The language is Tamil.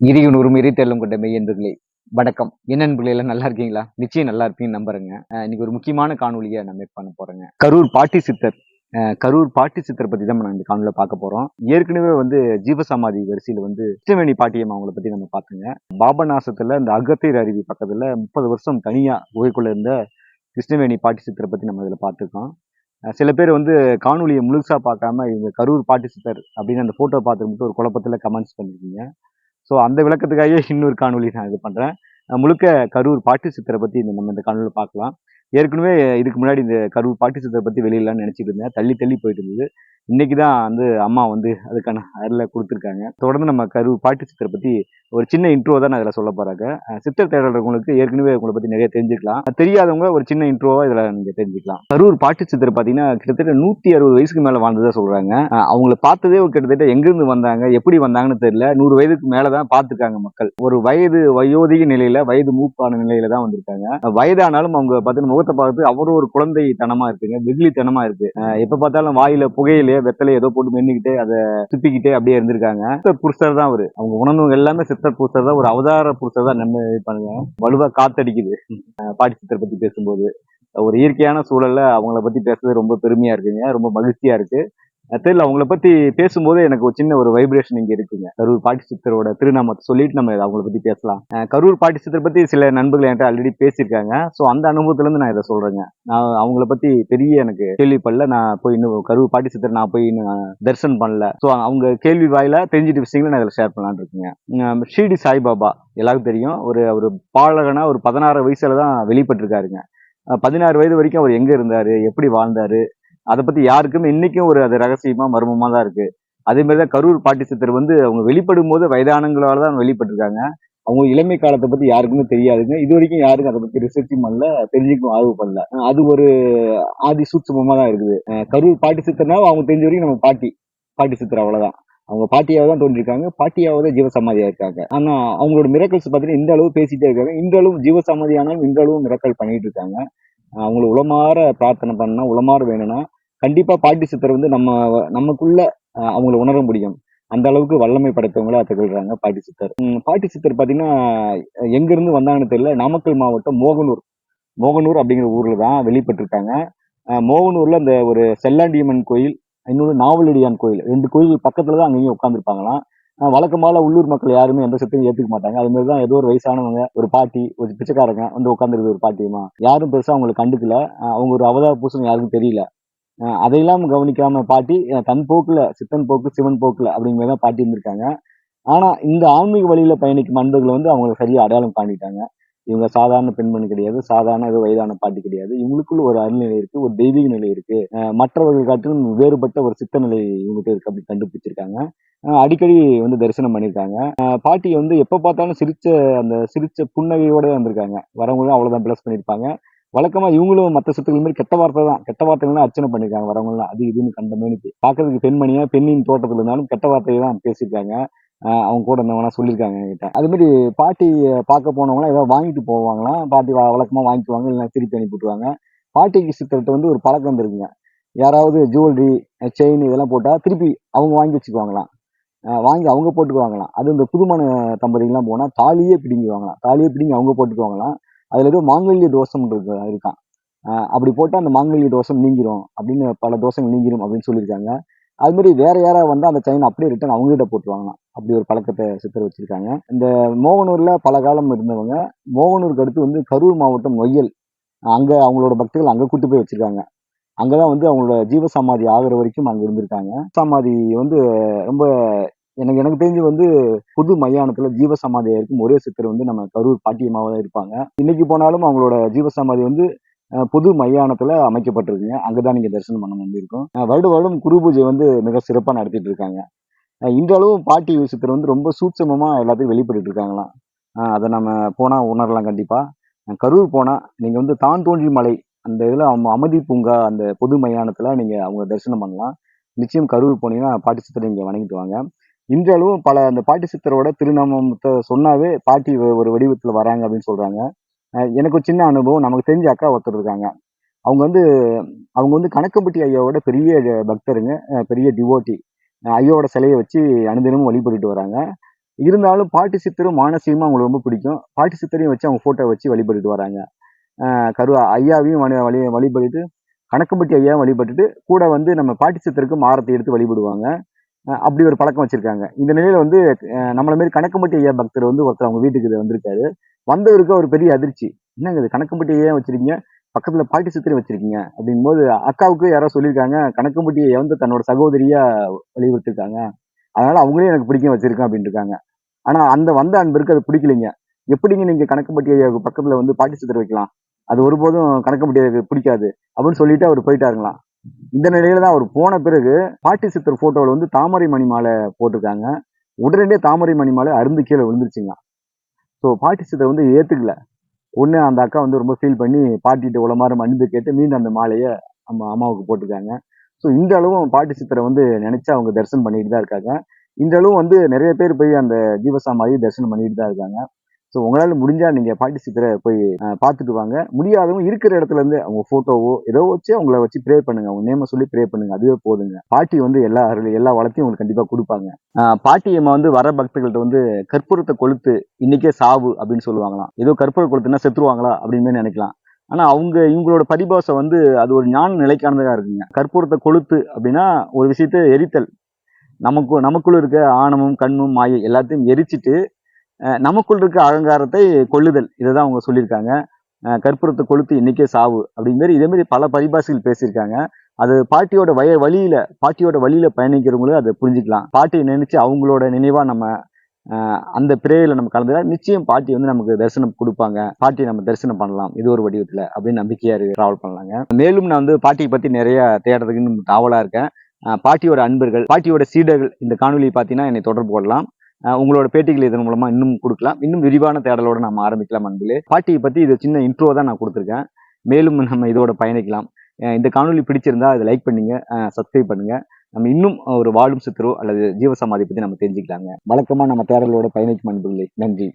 இரியும் உரிமை இறைத்தெல்லும் கொண்ட மெய் என்பர்களே வணக்கம். என்ன எல்லாம் நல்லா இருக்கீங்களா? நிச்சயம் நல்லா இருப்பீங்கன்னு நம்புறேங்க. இன்னைக்கு ஒரு முக்கியமான காணொலியை நான் மேக் பண்ண போறேங்க. கரூர் பாட்டி சித்தர் கரூர் பாட்டி சித்தரை பத்தி தான் நம்ம இந்த காணொலியில பார்க்க போறோம். ஏற்கனவே வந்து ஜீவசமாதி வரிசையில வந்து கிருஷ்ணவேணி பாட்டியம் அவங்கள பத்தி நம்ம பார்த்துங்க. பாபநாசத்துல இந்த அகத்தீர் அருவி பக்கத்துல முப்பது வருஷம் தனியா குகைக்குள்ள இருந்த கிருஷ்ணவேணி பாட்டி சித்தரை பத்தி நம்ம இதுல பார்த்துருக்கோம். சில பேர் வந்து காணொலியை முழுசா பார்க்காம இவங்க கரூர் பாட்டி சித்தர் அப்படின்னு அந்த போட்டோ பார்த்துட்டு மட்டும் ஒரு குழப்பத்துல கமெண்ட்ஸ் பண்ணிருக்கீங்க. ஸோ அந்த விளக்கத்துக்காகவே இன்னொரு காணொலி நான் இது பண்ணுறேன் முழுக்க கரூர் பாட்டு சித்தரை பற்றி இந்த நம்ம இந்த காணொலியில் பார்க்கலாம். ஏற்கனவே இதுக்கு முன்னாடி இந்த கரூர் பாட்டு சித்தரை பற்றி வெளியிடலாம்னு நினச்சிட்டு இருந்தேன். தள்ளி தள்ளி போயிட்டு இருந்தது. இன்னைக்கு தான் வந்து அம்மா வந்து அதுக்கான அருளை கொடுத்துருக்காங்க. தொடர்ந்து நம்ம கரூர் பாட்டு சித்தரை பற்றி ஒரு சின்ன இன்ட்ரோ தான் நான் இதில் சொல்ல போகிறாங்க சித்தர் தேடல்றவங்களுக்கு ஏற்கனவே உங்களை பற்றி நிறைய தெரிஞ்சுக்கலாம். தெரியாதவங்க ஒரு சின்ன இன்ட்ரோவாக இதில் நீங்கள் தெரிஞ்சுக்கலாம். கரூர் பாட்டு சித்தர் பார்த்தீங்கன்னா கிட்டத்தட்ட நூற்றி அறுபது வயசுக்கு மேலே வாழ்ந்ததா சொல்கிறாங்க அவங்கள பார்த்ததே கிட்டத்தட்ட எங்கிருந்து வந்தாங்க எப்படி வந்தாங்கன்னு தெரியல. நூறு வயதுக்கு மேலே தான் பார்த்துருக்காங்க மக்கள். ஒரு வயது வயோதிக நிலையில வயது மூப்பான நிலையில தான் வந்திருக்காங்க. வயதானாலும் அவங்க பார்த்தீங்கன்னா முகத்தை பார்த்து அவரும் ஒரு குழந்தை தனமா இருக்குங்க வெகுளித்தனமா இருக்கு. எப்ப பார்த்தாலும் வாயில புகையிலே வெத்தலை ஏதோ போட்டு மென்னுக்கிட்டே அதை சுத்திக்கிட்டே அப்படியே இருந்திருக்காங்க. சித்தர் புருஷர் தான் அவரு. அவங்க உணர்வு எல்லாமே சித்தர் புருஷர் தான். ஒரு அவதார புருஷர் தான் நம்ம பண்ணுங்க. வலுவா காத்தடிக்குது. பாட்டி சித்தர் பத்தி பேசும்போது. ஒரு இயற்கையான சூழல்ல அவங்கள பத்தி பேசுறது ரொம்ப பெருமையா இருக்குங்க. ரொம்ப மகிழ்ச்சியா இருக்கு. தெரியல அவங்கள பத்தி பேசும்போது எனக்கு ஒரு சின்ன ஒரு வைப்ரேஷன் இங்க இருக்குங்க. கரூர் பாட்டி சித்தரோட திருநாமத்தை சொல்லிட்டு நம்ம அவங்கள பத்தி பேசலாம். கரூர் பாட்டி சித்தர் பத்தி சில நண்பர்கள் என்கிட்ட ஆல்ரெடி பேசியிருக்காங்க. ஸோ அந்த அனுபவத்துல இருந்து நான் இதை சொல்றேங்க. நான் அவங்கள பத்தி பெரிய எனக்கு கேள்விப்படல நான் போய் இன்னும் கரூர் பாட்டி சித்தர் நான் போய் இன்னும் தரிசனம் பண்ணல. ஸோ அவங்க கேள்வி வாயில தெரிஞ்சிட்டு விஷயங்களை நான் இதில் ஷேர் பண்ணலான்னு இருக்குங்க. ஷீடி சாய்பாபா எல்லாருக்கும் தெரியும். ஒரு ஒரு பாலகனா ஒரு பதினாறு வயசுல தான் வெளிப்பட்டிருக்காருங்க பதினாறு வயது வரைக்கும் அவர் எங்க இருந்தாரு? எப்படி வாழ்ந்தாரு? அதை பத்தி யாருக்குமே இன்னைக்கும் ஒரு அது ரகசியமா மர்மமா தான் இருக்கு. அதே மாதிரி தான் கரூர் பாட்டி சித்தர் வந்து அவங்க வெளிப்படும் போது வயதானங்களால தான் வெளிப்பட்டிருக்காங்க. அவங்க இளமை காலத்தை பத்தி யாருக்குமே தெரியாதுங்க. இது வரைக்கும் யாருக்கும் அதை பத்தி ரிசர்ச்சும் பண்ணல தெரிஞ்சுக்கும் ஆர்வம் பண்ணல. அது ஒரு ஆதி சூட்சமமா தான் இருக்குது. கரூர் பாட்டி சித்தர்னா அவங்க தெரிஞ்ச வரைக்கும் நம்ம பாட்டி பாட்டி சித்தர் அவ்வளவுதான். அவங்க பாட்டியாவது தான் தோன்றிருக்காங்க. பாட்டியாவது ஜீவசமாதியாக இருக்காங்க. ஆனால் அவங்களோட மிரக்கல்ஸ் பார்த்தீங்கன்னா இந்த அளவு பேசிட்டே இருக்காங்க. இந்த அளவு ஜீவசமாதி இந்த அளவு மிரக்கல் பண்ணிட்டு இருக்காங்க. அவங்கள உளமாற பிரார்த்தனை பண்ணால் உளமாற வேணும்னா கண்டிப்பா பாட்டி சித்தர் வந்து நம்ம நமக்குள்ள அவங்களை அவங்கள உணர முடியும். அந்த அளவுக்கு வல்லமை படைத்தவங்களா திகழ்றாங்க பாட்டி சித்தர். பாட்டி சித்தர் பாத்தீங்கன்னா எங்கேருந்து எங்க இருந்து வந்தாங்கன்னு தெரியல. நாமக்கல் மாவட்டம் மோகனூர். மோகனூர் அப்படிங்கிற ஊர்ல தான் வெளிப்பட்டிருக்காங்க. மோகனூரில் மோகனூர்ல அந்த ஒரு செல்லாண்டியம்மன் கோயில் இன்னொரு நாவலடியான் கோயில் ரெண்டு கோயில் பக்கத்துல தான் அங்கேயும் உட்காந்துருப்பாங்களாம் வழக்கமால உள்ளூர் மக்கள் யாருமே எந்த சத்தையும் ஏத்துக்க மாட்டாங்க. அது மாதிரி தான் ஏதோ ஒரு வயசானவங்க ஒரு பாட்டி ஒரு பிச்சைக்காரங்க வந்து உட்காந்துருக்குது ஒரு பாட்டியமா யாரும் பெருசா அவங்களை கண்டுக்கல. அவங்க ஒரு அவதார பூசணம் யாருக்கும் தெரியல. அதையெல்லாம் கவனிக்காம பாட்டி தன் போக்குல சித்தன் போக்கு சிவன் போக்குல அப்படிங்கிற தான் பாட்டி இருந்திருக்காங்க. ஆனா இந்த ஆன்மீக வழியில பயணிக்கும் அன்பர்கள் வந்து அவங்களை சரியா அடையாளம் காண்டிட்டாங்க இவங்க சாதாரண பெண்மணி கிடையாது சாதாரண ஏதோ வயதான பாட்டி கிடையாது. இவங்களுக்குள்ள ஒரு அருள்நிலை இருக்கு ஒரு தெய்வீக நிலை இருக்கு. மற்றவர்கள் காட்டிலும் வேறுபட்ட ஒரு சித்த நிலை இவங்ககிட்ட இருக்கு அப்படி கண்டுபிடிச்சிருக்காங்க. அடிக்கடி வந்து தரிசனம் பண்ணியிருக்காங்க. பாட்டி வந்து எப்ப பார்த்தாலும் சிரிச்ச அந்த சிரிச்ச புன்னகையோட வந்திருக்காங்க. வரவங்களும் அவ்வளவுதான் பிளஸ் பண்ணியிருப்பாங்க. வழக்கமா இவங்களும் மற்ற சொத்துக்கள் மாதிரி கெட்ட வார்த்தை தான். கெட்ட வார்த்தைகள் அர்ச்சனை பண்ணிருக்காங்க வரவங்களாம் அது இதுன்னு கண்ட மேனிக்கு பாக்குறதுக்கு பெண்மணியா பெண்ணின் தோட்டத்துல இருந்தாலும் கெட்ட வார்த்தையை தான் பேசியிருக்காங்க. அவங்க கூட இருந்தவங்களாம் சொல்லியிருக்காங்க என்கிட்ட. அது மாதிரி பாட்டி பார்க்க போனவங்களாம் ஏதாவது வாங்கிட்டு போவாங்களாம் பாட்டி வ- வழக்கமா வாங்கிக்குவாங்க இல்லைன்னா திருப்பி அனுப்பிவிட்டுவாங்க பாட்டிக்கு சித்தர்கிட்ட வந்து ஒரு பழக்கம் இருந்திருக்குங்க யாராவது ஜுவல்லரி செயின் இதெல்லாம் போட்டால் திருப்பி அவங்க வாங்கி வச்சுக்குவாங்களாம் வாங்கி அவங்க போட்டுக்குவாங்களாம் அது இந்த புதுமண தம்பதிகள்லாம் போனால் தாலியே பிடிங்குவாங்களாம் தாலியே பிடிங்கி அவங்க போட்டுக்குவாங்களாம் அதுல ஏதோ மாங்கல்ய தோஷம் இருக்கு இருக்கான். அப்படி போட்டா அந்த மாங்கல்ய தோஷம் நீங்கிரும் அப்படின்னு பல தோஷங்கள் நீங்கிரும் அப்படின்னு சொல்லியிருக்காங்க. அது மாதிரி வேற யாராவது வந்தால் அந்த செயின் அப்படியே ரிட்டர்ன் அவங்ககிட்ட போட்டுருவாங்க போட்டுருவாங்களாம். அப்படி ஒரு பழக்கத்தை சித்தர் வச்சிருக்காங்க. இந்த மோகனூர்ல பல காலம் இருந்தவங்க மோகனூருக்கு அடுத்து வந்து கரூர் மாவட்டம் நொய்யல். அங்கே அவங்களோட பக்தர்கள் அங்கே கூட்டு போய் வச்சிருக்காங்க. அங்கதான் வந்து அவங்களோட ஜீவசமாதி ஆகிற வரைக்கும் அங்கே இருந்திருக்காங்க. சமாதி வந்து ரொம்ப எனக்கு எனக்கு தெரிஞ்சு வந்து புது மையானத்துல ஜீவசமாதியா இருக்கும். ஒரே சித்தர் வந்து நம்ம கரூர் பாட்டியமாக தான் இருப்பாங்க. இன்னைக்கு போனாலும் அவங்களோட ஜீவசமாதி வந்து புது மையானத்துல அமைக்கப்பட்டிருக்குங்க. அங்கதான் நீங்க தரிசனம் பண்ண முடியிருக்கும் வருட வருடம் குரு பூஜை வந்து மிக சிறப்பா நடத்திட்டு இருக்காங்க. இன்றளவும் பாட்டி சித்தர் வந்து ரொம்ப சூட்சமமா எல்லாத்தையும் வெளிப்பட்டு இருக்காங்களாம். அதை நம்ம போனா உணரலாம் கண்டிப்பா. கரூர் போனா நீங்க வந்து தான் தோன்றி மலை அந்த இதுல அவங்க அமைதி பூங்கா அந்த பொது மையானத்துல நீங்க அவங்க தரிசனம் பண்ணலாம். நிச்சயம் கரூர் போனீங்கன்னா பாட்டி சித்தரை இங்க வணங்கிட்டு வாங்க. இன்றளவும் பல அந்த பாட்டி சித்தரோட திருநாமத்தை சொன்னாவே பாட்டி ஒரு வடிவத்தில் வராங்க அப்படின்னு சொல்றாங்க. எனக்கு ஒரு சின்ன அனுபவம். நமக்கு தெரிஞ்ச அக்கா ஒருத்தர் இருக்காங்க. அவங்க வந்து அவங்க வந்து கணக்கம்பட்டி ஐயாவோட பெரிய பக்தருங்க. பெரிய டிவோட்டி. ஐயாவோட சிலையை வச்சு அனுதினமும் வழிபட்டுட்டு வராங்க. இருந்தாலும் பாட்டி சித்தரும் மானசீகமாக அவங்களுக்கு ரொம்ப பிடிக்கும். பாட்டி சித்தரையும் வச்சு அவங்க ஃபோட்டோ வச்சு வழிபட்டுட்டு வராங்க. கருவா ஐயாவையும் வழி வழி வழிபட்டுட்டு கணக்கம்பட்டி ஐயாவும் வழிபட்டுட்டு கூட வந்து நம்ம பாட்டி சித்தருக்கு மாரத்தை எடுத்து வழிபடுவாங்க. அப்படி ஒரு பழக்கம் வச்சுருக்காங்க. இந்த நிலையில் வந்து நம்மள மாரி கணக்கம்பட்டி ஐயா பக்தர் வந்து ஒருத்தர் அவங்க வீட்டுக்கு இது வந்திருக்காரு. வந்தவருக்கு ஒரு பெரிய அதிர்ச்சி. என்னங்க இது? கணக்கம்பட்டி ஐயா வச்சிருக்கீங்க? பக்கத்தில் பாட்டி சித்திரை வச்சிருக்கீங்க. அப்படிங்கும்போது அக்காவுக்கு யாரோ சொல்லியிருக்காங்க கணக்கம்பட்டி ஐயா வந்து தன்னோட சகோதரியா வலியுறுத்திருக்காங்க. அதனால அவங்களே எனக்கு பிடிக்கும் வச்சுருக்கேன் அப்படின்னு இருக்காங்க ஆனா அந்த வந்த அன்பருக்கு அது பிடிக்கலைங்க. எப்படிங்க நீங்க கணக்கம்பட்டி ஐயாவுக்கு பக்கத்தில் வந்து பாட்டி சித்திரை வைக்கலாம்? அது ஒருபோதும் கணக்கம்பட்டி ஐயாவுக்கு பிடிக்காது. அப்படின்னு சொல்லிட்டு அவர் போயிட்டாருங்களாம். இந்த நிலையில தான் அவர் போன பிறகு பாட்டி சித்தர் போட்டோவில் வந்து தாமரை மணி மாலை போட்டிருக்காங்க. உடனடியே தாமரை மணி மாலை அருந்து கீழே விழுந்துருச்சுங்க. ஸோ பாட்டி சித்தர் வந்து ஏற்றுக்கல ஒன்று அந்த அக்கா வந்து ரொம்ப ஃபீல் பண்ணி பாட்டிகிட்ட உளமாற மன்னிப்பு கேட்டு மீண்டும் அந்த மாலையை அம்மா அம்மாவுக்கு போட்டிருக்காங்க. ஸோ இந்த அளவும் பாட்டி சித்தரை வந்து நினச்சி அவங்க தரிசனம் பண்ணிட்டு தான் இருக்காங்க. இந்த அளவும் வந்து நிறைய பேர் போய் அந்த ஜீவசாமாயி தரிசனம் பண்ணிட்டு தான் இருக்காங்க. ஸோ உங்களால் முடிஞ்சால் நீங்கள் பாட்டி போய் பார்த்துட்டு வாங்க. முடியாதவங்க இருக்கிற இடத்துல இருந்து அவங்க ஃபோட்டோவோ ஏதோ வச்சு அவங்கள வச்சு ப்ரே பண்ணுங்க. அவங்க நேம சொல்லி ப்ரே பண்ணுங்க. அதுவே போதுங்க. பாட்டி வந்து எல்லா அருள் எல்லா வளத்தையும் உங்களுக்கு கண்டிப்பாக கொடுப்பாங்க. பாட்டி அம்மா வந்து வர பக்தர்கள்ட்ட வந்து கற்பூரத்தை கொளுத்து இன்னைக்கே சாவு அப்படின்னு சொல்லுவாங்களாம். ஏதோ கற்பூர கொளுத்துனா செத்துருவாங்களா அப்படின்னு நினைக்கலாம். ஆனால் அவங்க இவங்களோட பரிபாசை வந்து அது ஒரு ஞான நிலைக்கானதாக இருக்குங்க. கற்பூரத்தை கொளுத்து அப்படின்னா ஒரு விஷயத்தை எரித்தல். நமக்கு நமக்குள்ள இருக்க ஆணவம் கண்ணும் மாயை எல்லாத்தையும் எரிச்சிட்டு நமக்குள் இருக்க அகங்காரத்தை கொள்ளுதல். இதை தான் அவங்க சொல்லியிருக்காங்க. கற்பூரத்தை கொளுத்து இன்னைக்கே சாவு அப்படிங்கிற மாதிரி இதே மாதிரி பல பரிபாஷைகள் பேசியிருக்காங்க. அது பாட்டியோட வய வழியில பாட்டியோட வழியில பயணிக்கிறவங்களும் அதை புரிஞ்சுக்கலாம். பாட்டியை நினைச்சு அவங்களோட நினைவா நம்ம அந்த பிரேயர்ல நம்ம கலந்துட்டா நிச்சயம் பாட்டி வந்து நமக்கு தரிசனம் கொடுப்பாங்க. பாட்டியை நம்ம தரிசனம் பண்ணலாம். இது ஒரு வடிவத்தில் அப்படின்னு நம்பிக்கையாக இருக்கு ட்ராவல் பண்ணலாங்க. மேலும் நான் வந்து பாட்டியை பற்றி நிறைய தேடுறதுக்குன்னு தாவலாக இருக்கேன். பாட்டியோட அன்பர்கள் பாட்டியோட சீடர்கள் இந்த காணொலியை பார்த்தீங்கன்னா என்னை தொடர்பு கொள்ளலாம். உங்களோட பேட்டிகள் இதன் மூலமா இன்னும் கொடுக்கலாம். இன்னும் விரிவான தேடலோட நம்ம ஆரம்பிக்கலாம் அன்பிலே பாட்டியை பத்தி இது சின்ன இன்ட்ரோ தான் நான் கொடுத்துருக்கேன். மேலும் நம்ம இதோட பயணிக்கலாம். இந்த காணொலி பிடிச்சிருந்தா அதை லைக் பண்ணுங்க சப்ஸ்கிரைப் பண்ணுங்க. நம்ம இன்னும் ஒரு வாழும் சித்திரோ அல்லது ஜீவசமாதி பத்தி நம்ம தெரிஞ்சுக்கலாங்க. வழக்கமா நம்ம தேடலோட பயணிக்கும் அன்புகளே. நன்றி.